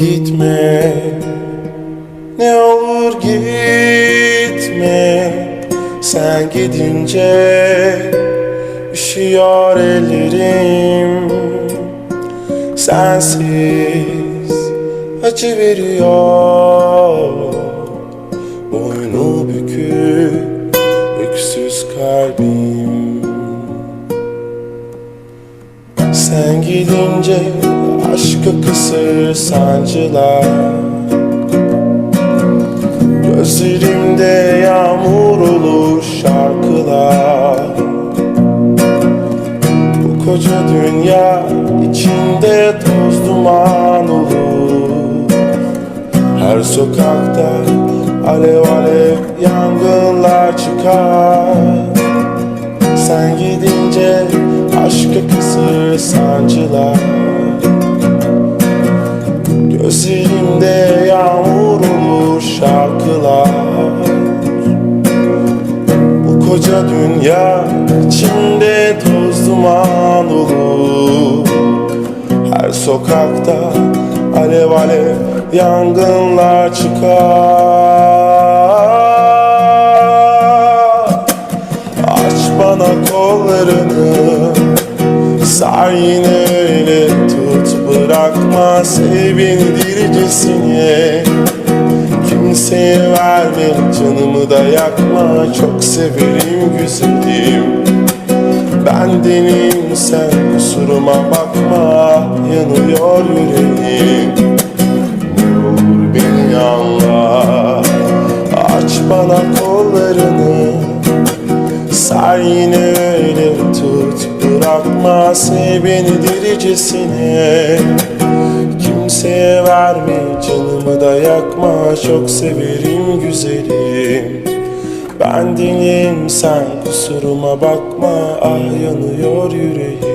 Gitme. Ne olur gitme. Sen gidince Üşüyor ellerim. Sensiz Acı veriyor. Boynu bükük Öksüz kalbim. Sen gidince aşka kısır sancılar. Gözlerimde yağmur olur şarkılar. Bu koca dünya içinde toz duman olur. Her sokakta alev alev yangınlar çıkar. Sen gidince aşka kısır sancılar Gözlerimde yağmur olur şarkılar. Bu koca dünya içinde toz duman olur. Her sokakta alev alev yangınlar çıkar. Aç bana kollarını Sar yine öyle Kimseye verme canımı da yakma. Çok severim güzelim. Bendenim sen kusuruma bakma. Yanıyor yüreğim. Ne olur beni anla Aç bana kollarını. Sar yine öyle tut Bırakma. Sev beni diricesine Kimseye verme canımı da yakma Çok severim güzelim. Ben değilim sen kusuruma bakma Ah yanıyor yüreğim